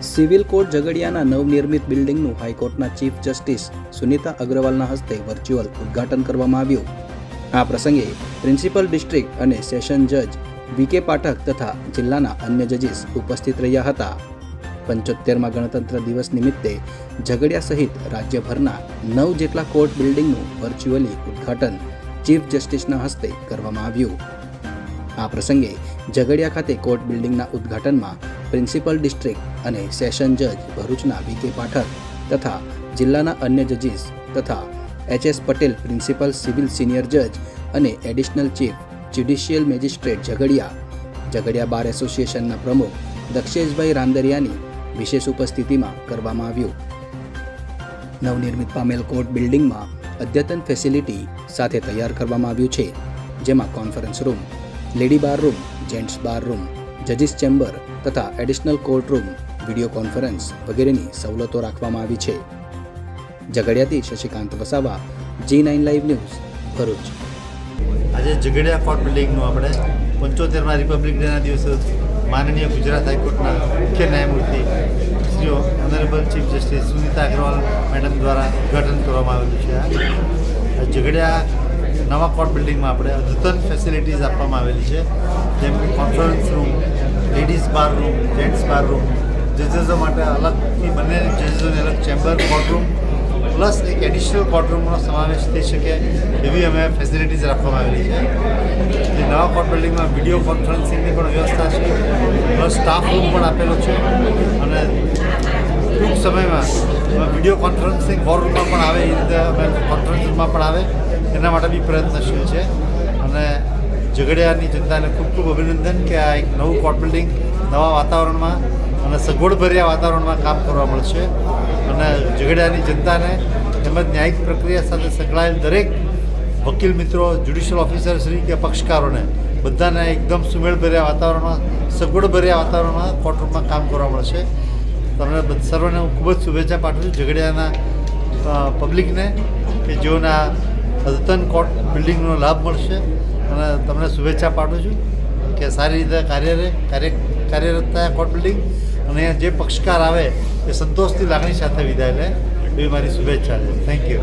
Civil court ઝઘડિયાના નવનિર્મિત બિલ્ડિંગનું હાઈકોર્ટના chief justice Sunita અગ્રવાલના હસ્તે વર્ચ્યુઅલ ઉદ્ઘાટન કરવામાં આવ્યું. આ પ્રસંગે પ્રિન્સિપલ ડિસ્ટ્રિક્ટ અને સેશન જજ વીકે પાઠક તથા જિલ્લાના અન્ય જજીસ ઉપસ્થિત રહ્યા હતા. પંચોતેરમાં ગણતંત્ર દિવસ નિમિત્તે ઝઘડિયા સહિત રાજ્યભરના નવ જેટલા કોર્ટ બિલ્ડિંગનું વર્ચ્યુઅલી ઉદ્ઘાટન ચીફ જસ્ટિસના હસ્તે કરવામાં આવ્યું. આ પ્રસંગે ઝઘડિયા ખાતે કોર્ટ બિલ્ડિંગના ઉદ્ઘાટનમાં પ્રિન્સિપલ ડિસ્ટ્રિક્ટ અને સેશન જજ ભરૂચના વીકે પાઠક તથા જિલ્લાના અન્ય જજીસ તથા HS Patel principal civil senior જજ અને additional chief judicial magistrate Jhagadia. Jhagadia bar એસોસિએશનના પ્રમુખ દક્ષેશભાઈ રાંદરિયાની વિશેષ ઉપસ્થિતિમાં કરવામાં આવ્યું. નવનિર્મિત પામેલ કોર્ટ બિલ્ડિંગમાં અદ્યતન ફેસિલિટી સાથે તૈયાર કરવામાં આવ્યું છે, જેમાં conference room, lady bar room, gents bar room જજીસ chamber તથા additional court room video conference વગેરેની સવલતો રાખવામાં આવી છે. ઝઘડિયાથી Shashikant Vasava G nine live news Bharuch. આજે ઝઘડિયા કોર્ટ બિલ્ડિંગનું આપણે પંચોતેરમાં રિપબ્લિક ડેના દિવસે માનનીય ગુજરાત હાઈકોર્ટના મુખ્ય ન્યાયમૂર્તિ Shri honourable chief justice Sunita Agarwal madam દ્વારા ઉદ્ઘાટન કરવામાં આવેલું છે. આ ઝઘડિયા નવા કોર્ટ બિલ્ડિંગમાં આપણે અદ્યતન ફેસિલિટીઝ આપવામાં આવેલી છે, જેમ કે conference room ladies bar room, gents bar room જજેસો માટે અલગથી બંને જજેસોને અલગ ચેમ્બર, કોર્ટરૂમ, પ્લસ એક એડિશનલ કોર્ટરૂમનો સમાવેશ થઈ શકે એવી અમે ફેસિલિટીઝ રાખવામાં આવેલી છે. જે નવા કોર્ટ બિલ્ડિંગમાં વીડિયો કોન્ફરન્સિંગની પણ વ્યવસ્થા છે, પ્લસ સ્ટાફ રૂમ પણ આપેલો છે. અને ટૂંક સમયમાં વીડિયો કોન્ફરન્સિંગ વોર રૂમમાં પણ આવે, એ રીતે અમે કોન્ફરન્સ રૂમમાં પણ આવે, એના માટે બી પ્રયત્નશીલ છે. અને ઝઘડિયાની જનતાને ખૂબ ખૂબ અભિનંદન કે આ એક નવું કોર્ટ બિલ્ડિંગ નવા વાતાવરણમાં અને સગવડભર્યા વાતાવરણમાં કામ કરવા મળશે. અને ઝઘડિયાની જનતાને તેમજ ન્યાયિક પ્રક્રિયા સાથે સંકળાયેલ દરેક વકીલ મિત્રો જ્યુડિશિયલ ઓફિસર શ્રી કે પક્ષકારોને બધાને એકદમ સુમેળભર્યા વાતાવરણમાં, સગવડભર્યા વાતાવરણમાં કોર્ટરૂમમાં કામ કરવા મળશે. તમને સર્વને હું ખૂબ જ શુભેચ્છા પાઠવું છું ઝઘડિયાના પબ્લિકને કે જેઓના અદ્યતન કોર્ટ બિલ્ડિંગનો લાભ મળશે. અને તમને શુભેચ્છા પાઠવું છું કે સારી રીતે કાર્યરે કાર્ય કાર્યરત થાય કોર્ટ બિલ્ડિંગ અને જે પક્ષકાર આવે એ સંતોષની લાગણી સાથે વિદાય લે એવી મારી શુભેચ્છા છે. Thank you